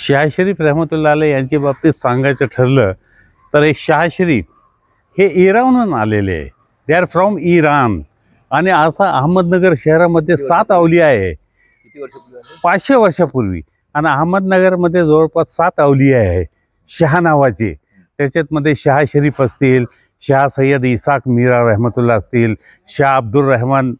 शाह शरीफ रहमतुल्ला अलैह यांच्या बाबतीत सांगायचं ठरलं तर हे शाह शरीफ हे इराणहून आलेले आहे. दे आर फ्रॉम इराण आणि असा अहमदनगर शहरामध्ये सात अवलिया आहे? पाचशे वर्षापूर्वी. आणि अहमदनगरमध्ये जवळपास सात अवलिया आहे. शहा नावाचे. त्याच्यातमध्ये शहा शरीफ असतील शहा सय्यद इसाक मीरा रहमतुल्ला असतील शाह अब्दुल रहमान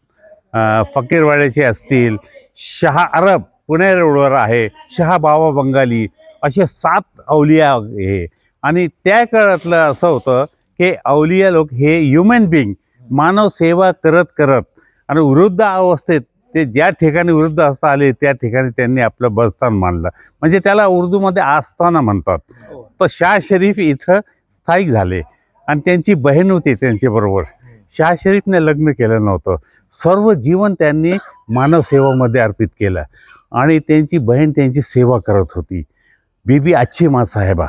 फकीरवाड्याचे असतील शहा अरब पुणे रोडवर आहे शहा बाबा बंगाली असे सात अवलिया हे. आणि त्या काळातलं असं होतं की अवलिया लोक हे ह्युमन बिंग मानव सेवा करत करत आणि वृद्ध अवस्थेत ते ज्या ठिकाणी वृद्ध असता आले त्या ठिकाणी त्यांनी आपलं बस्तान मांडलं. म्हणजे त्याला उर्दूमध्ये आस्थाना म्हणतात. तर शाह शरीफ इथं स्थायिक झाले आणि त्यांची बहीण होती त्यांच्याबरोबर शाह शरीफने लग्न केलं नव्हतं. सर्व जीवन त्यांनी मानवसेवामध्ये अर्पित केलं. आणि त्यांची बहीण त्यांची सेवा करत होती. बीबी अच्छी साहेबा.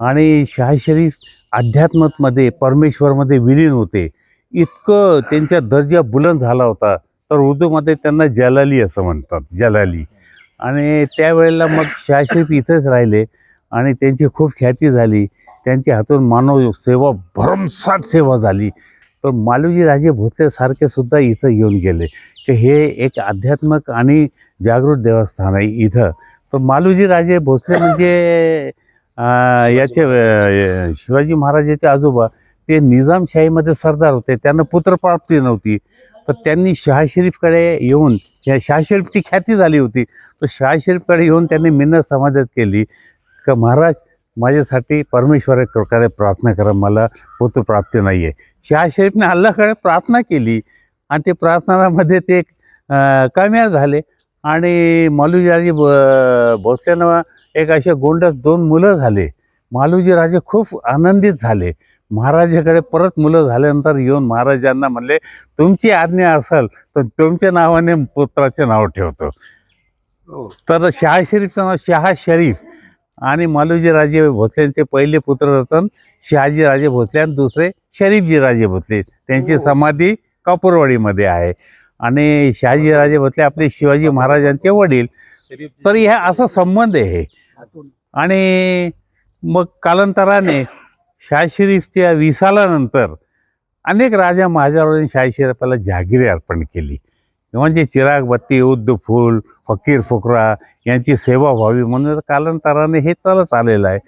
आणि शाही शरीफ अध्यात्ममध्ये परमेश्वरमध्ये विलीन होते. इतकं त्यांचा दर्जा बुलंद झाला होता. तर उर्दूमध्ये त्यांना जलाली असं म्हणतात जलाली. आणि त्यावेळेला मग शाह शरीफ इथंच राहिले आणि त्यांची खूप ख्याती झाली. त्यांच्या हातून मानव सेवा भरमसाठ सेवा झाली. तर मालवजी राजे भोसलेसारखे सुद्धा इथं येऊन गेले की हे एक आध्यात्मिक आणि जागृत देवस्थान आहे इथं. तर मालूजी राजे भोसले म्हणजे याचे शिवाजी महाराजाचे आजोबा ते निजामशाहीमध्ये सरदार होते त्यांना पुत्रप्राप्ती नव्हती. तर त्यांनी शहा शरीफकडे येऊन शा- शहा शरीफची ख्याती झाली होती. तर शहा शरीफकडे येऊन त्यांनी मिन्नत समाजात केली. का महाराज माझ्यासाठी परमेश्वर एक प्रकारे प्रार्थना करा मला पुत्रप्राप्ती नाही आहे शहा शरीफने अल्लाकडे प्रार्थना केली आणि ते प्रार्थनामध्ये ते कामयाब झाले. आणि मालूजी राजे ब- भोसल्यानं एक असे गोंडस दोन मुलं झाले. मालूजी राजे खूप आनंदित झाले. महाराजाकडे परत मुलं झाल्यानंतर येऊन महाराजांना म्हणले तुमची आज्ञा असेल तर तुमच्या नावाने पुत्राचे नाव ठेवतो. हो. तर शहा शरीफचं नाव शहा शरीफ आणि मालूजी राजे भोसलेंचे पहिले पुत्र रतन शहाजी राजे भोसले आणि दुसरे शरीफजी राजे भोसले. त्यांची हो. समाधी कापूरवाडीमध्ये आहे. आणि शहाजी राजे भोसले आपले शिवाजी महाराजांचे वडील. तर ह्या असा संबंध आहे. आणि मग कालांतराने शाह शरीफच्या विसालानंतर अनेक राजा महाराजांनी शाह शरीफाला जहागिरी अर्पण केली. म्हणजे चिराग बत्ती उद्द फूल फकीर फुकरा यांची सेवा व्हावी म्हणून कालांतराने हे चालत आलेलं आहे.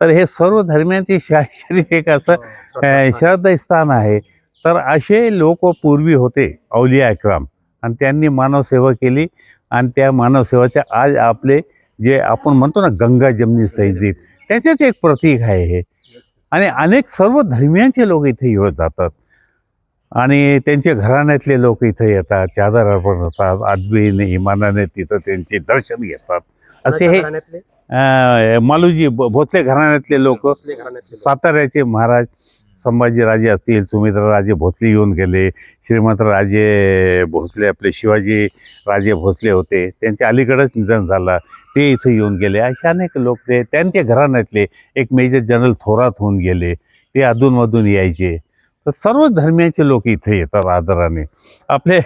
तर हे सर्व धर्मियांचे शाह शरीफ एक असं अ, श्रद्धास्थान आहे. तर असे लोक पूर्वी होते अवलिया अकराम आणि त्यांनी मानवसेवा केली. आणि त्या मानवसेवाचे आज आपले जे आपण म्हणतो ना गंगा जमनी तहजीब त्याचेच एक प्रतीक आहे हे. आणि अनेक सर्व धर्मियांचे लोक इथे येत जातात. आणि त्यांचे घराण्यातले लोक इथे येतात चादर अर्पण होतात आदबीने इमानाने तिथं त्यांचे दर्शन घेतात. असे हे मालूजी भोसले घराण्यातले लोक. साताऱ्याचे महाराज संभाजीराजे असतील सुमित्राराजे भोसले येऊन गेले. श्रीमंतराजे भोसले आपले शिवाजी राजे भोसले होते. त्यांच्या अलीकडंच निधन झालं. ते इथं येऊन गेले. असे अनेक लोक ते त्यांच्या घराण्यातले एक मेजर जनरल थोरात होऊन गेले. ते अधूनमधून यायचे. तर सर्व धर्मियांचे लोक इथे येतात आदराने. आपले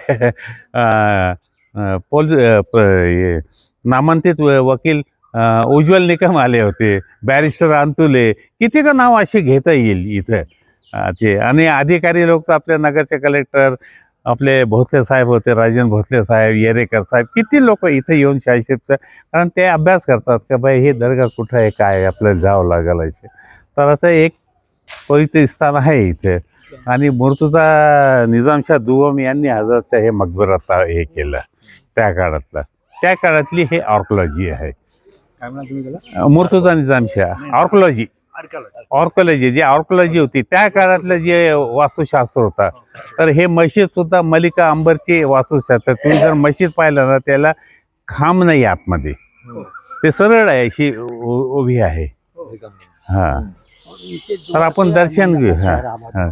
पोल नामांकित व- वकील उज्ज्वल निकम आले होते बॅरिस्टर अंतुले. किती का नाव असे घेता येईल इथं? अ, ते आणि अधिकारी लोक तर आपल्या नगरचे कलेक्टर आपले भोसले साहेब होते राजन भोसले साहेब येरेकर साहेब किती लोक इथे येऊन शाहीशेबचं कारण ते अभ्यास करतात का बाई हे दर्गा कुठं आहे? काय आपल्याला जावं लागेल असे तर असं एक पवित्र स्थान आहे इथे. आणि मुर्तुजा निजामशाह दुवम यांनी हजरतचं हे मकबरात हे केलं त्या काळातलं. त्या काळातली हे ऑर्कोलॉजी आहे. मुर्तुजा निजामशाह ऑर्कोलॉजी. ऑर्कोलॉजी. जी ऑर्कोलॉजी होती त्या काळातलं जे वास्तुशास्त्र होता तर हे मशीद सुद्धा मलिका अंबरचे वास्तुशास्त्र तुम्ही जर मशीद पाहिलं ना त्याला खांब नाही आतमध्ये. ते सरळ आहे अशी उ- उभी आहे. हो. हा. तर आपण दर्शन घेऊ हा हा.